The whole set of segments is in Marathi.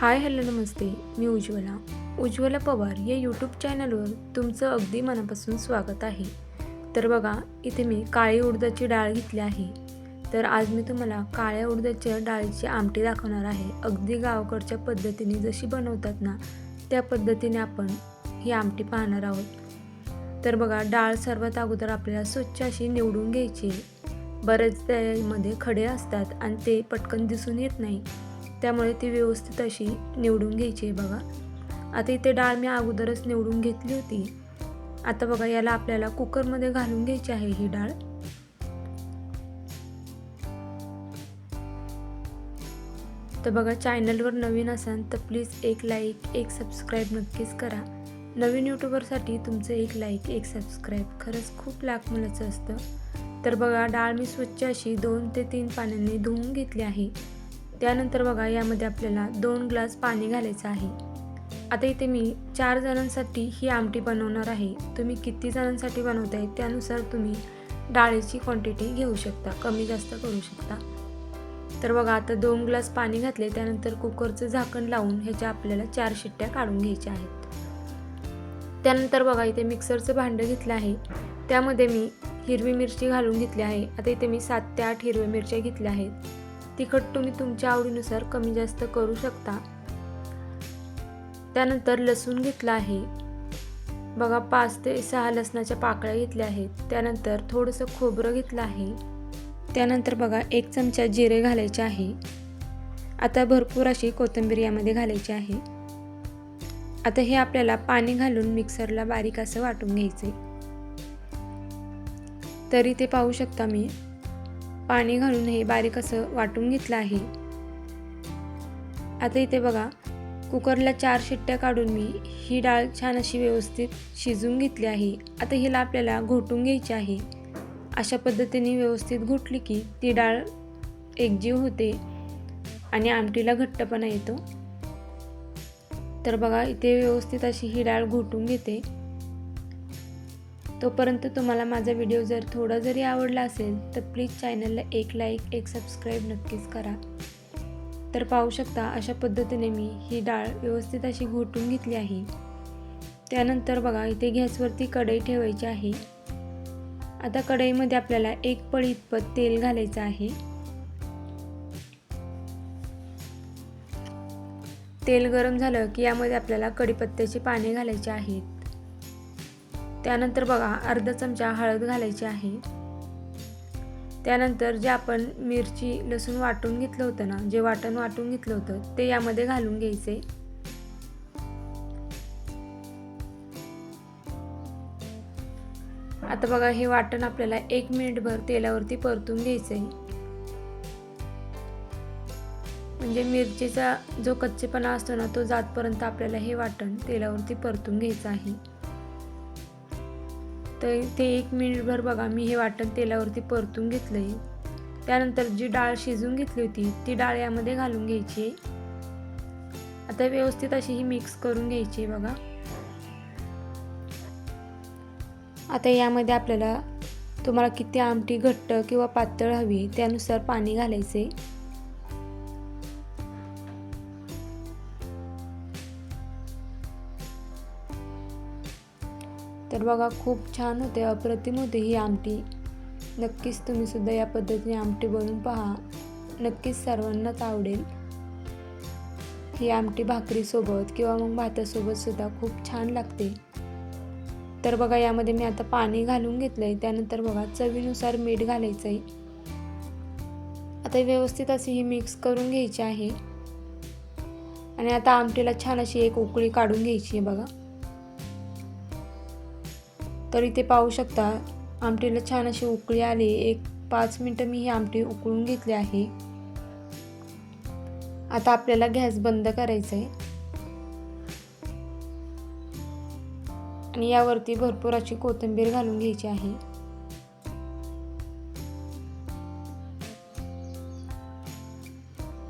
हाय हॅलो नमस्ते मी उज्ज्वला. उज्ज्वला पवार या यूट्यूब चॅनलवर तुमचं अगदी मनापासून स्वागत आहे. तर बघा इथे मी काळी उडदाची डाळ घेतली आहे. तर आज मी तुम्हाला काळ्या उडदाच्या डाळीची आमटी दाखवणार आहे. अगदी गावाकडच्या पद्धतीने जशी बनवतात ना त्या पद्धतीने आपण ही आमटी पाहणार आहोत. तर बघा डाळ सर्वात अगोदर आपल्याला स्वच्छ अशी निवडून घ्यायची बरेच त्यामध्ये खडे असतात आणि ते पटकन दिसून येत नाही. त्यामुळे ती व्यवस्थित अशी निवडून घ्यायची आहे बघा. आता इथे डाळ मी अगोदरच निवडून घेतली होती. आता बघा याला आपल्याला कुकरमध्ये घालून घ्यायची आहे ही डाळ. तर बघा चॅनलवर नवीन असाल तर प्लीज एक लाईक एक सबस्क्राईब नक्कीच करा. नवीन यूट्यूबरसाठी तुमचं एक लाईक एक सबस्क्राईब खरंच खूप लाख मुलाचं असतं. तर बघा डाळ मी स्वच्छ अशी दोन ते तीन पाण्याने धुवून घेतली आहे. त्यानंतर बघा यामध्ये आपल्याला दोन ग्लास पाणी घालायचं आहे. आता इथे मी चार जणांसाठी ही आमटी बनवणार आहे. तुम्ही किती जणांसाठी बनवताय त्यानुसार तुम्ही डाळीची क्वांटिटी घेऊ शकता कमी जास्त करू शकता. तर बघा आता दोन ग्लास पाणी घातले त्यानंतर कुकरचं झाकण लावून ह्याच्या आपल्याला चार शिट्ट्या काढून घ्यायच्या आहेत. त्यानंतर बघा इथे मिक्सरचं भांडं घेतलं आहे. त्यामध्ये मी हिरवी मिरची घालून घेतली आहे. आता इथे मी सात ते आठ हिरव्या मिरच्या घेतल्या आहेत. तिखट तुम्ही तुमच्या आवडीनुसार कमी जास्त करू शकता. त्यानंतर लसूण घेतला आहे. बघा पाच ते सहा लसणाच्या पाकळ्या घेतल्या आहेत. त्यानंतर थोडंसं खोबरं घेतलं आहे. त्यानंतर बघा एक चमचा जिरे घालायचे आहे. आता भरपूर अशी कोथिंबीर यामध्ये घालायची आहे. आता हे आपल्याला पाणी घालून मिक्सरला बारीक असं वाटून घ्यायचे तरी ते पाहू शकता मी. पाणी घालून हे बारीक असं वाटून घेतलं आहे. आता इथे बघा कुकरला चार शिट्ट्या काढून मी ही डाळ छान अशी व्यवस्थित शिजून घेतली आहे. आता हिला आपल्याला घोटून घ्यायची आहे. अशा पद्धतीने व्यवस्थित घोटली की ती डाळ एकजीव होते आणि आमटीला घट्टपणा येतो. तर बघा इथे व्यवस्थित अशी ही डाळ घोटून घेते. तोपर्यंत तुम्हाला माझा व्हिडिओ जर थोडा जरी आवडला असेल तर प्लीज चॅनलला एक लाईक एक सबस्क्राईब नक्कीच करा. तर पाहू शकता अशा पद्धतीने मी ही डाळ व्यवस्थित अशी घोटून घेतली आहे. त्यानंतर बघा इथे गॅसवरती कढई ठेवायची आहे. आता कढईमध्ये आपल्याला एक पळी इतपत तेल घालायचं आहे. तेल गरम झालं की यामध्ये आपल्याला कढीपत्त्याची पाने घालायची आहेत. त्यानंतर बघा अर्धा चमचा हळद घालायची आहे. त्यानंतर जे आपण मिरची लसूण वाटून घेतलं होतं ना जे वाटण वाटून घेतलं होतं ते यामध्ये घालून घ्यायचे. आता बघा हे वाटण आपल्याला एक मिनिटभर तेलावरती परतून घ्यायचंय. म्हणजे मिरचीचा जो कच्चेपणा असतो ना तो जातपर्यंत आपल्याला हे वाटण तेलावरती परतून घ्यायचं आहे. तर ते एक मिनिटभर बघा मी हे वाटण तेलावरती परतून घेतलं आहे त्यानंतर जी डाळ शिजून घेतली होती ती डाळ यामध्ये घालून घ्यायची. आता व्यवस्थित अशी ही मिक्स करून घ्यायची बघा. आता यामध्ये आपल्याला तुम्हाला किती आमटी घट्ट किंवा पातळ हवी त्यानुसार पाणी घालायचे. तर बघा खूप छान होते. अप्रतिम होते ही आमटी. नक्कीच तुम्हीसुद्धा या पद्धतीने आमटी बनवून पहा. नक्कीच सर्वांनाच आवडेल. ही आमटी भाकरीसोबत किंवा मग भातासोबतसुद्धा खूप छान लागते. तर बघा यामध्ये मी आता पाणी घालून घेतलं आहे त्यानंतर बघा चवीनुसार मीठ घालायचं आहे आता व्यवस्थित अशी ही मिक्स करून घ्यायची आहे. आणि आता आमटीला छान अशी एक उकळी काढून घ्यायची आहे बघा. तर इथे पाहू शकता आमटीला छान अशी उकळी आली. एक पाच मिनटं मी ही आमटी उकळून घेतली आहे. आता आपल्याला गॅस बंद करायचा आहे आणि यावरती भरपूर अशी कोथिंबीर घालून घ्यायची आहे.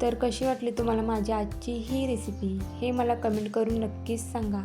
तर कशी वाटली तुम्हाला माझी आजची ही रेसिपी हे मला कमेंट करून नक्कीच सांगा.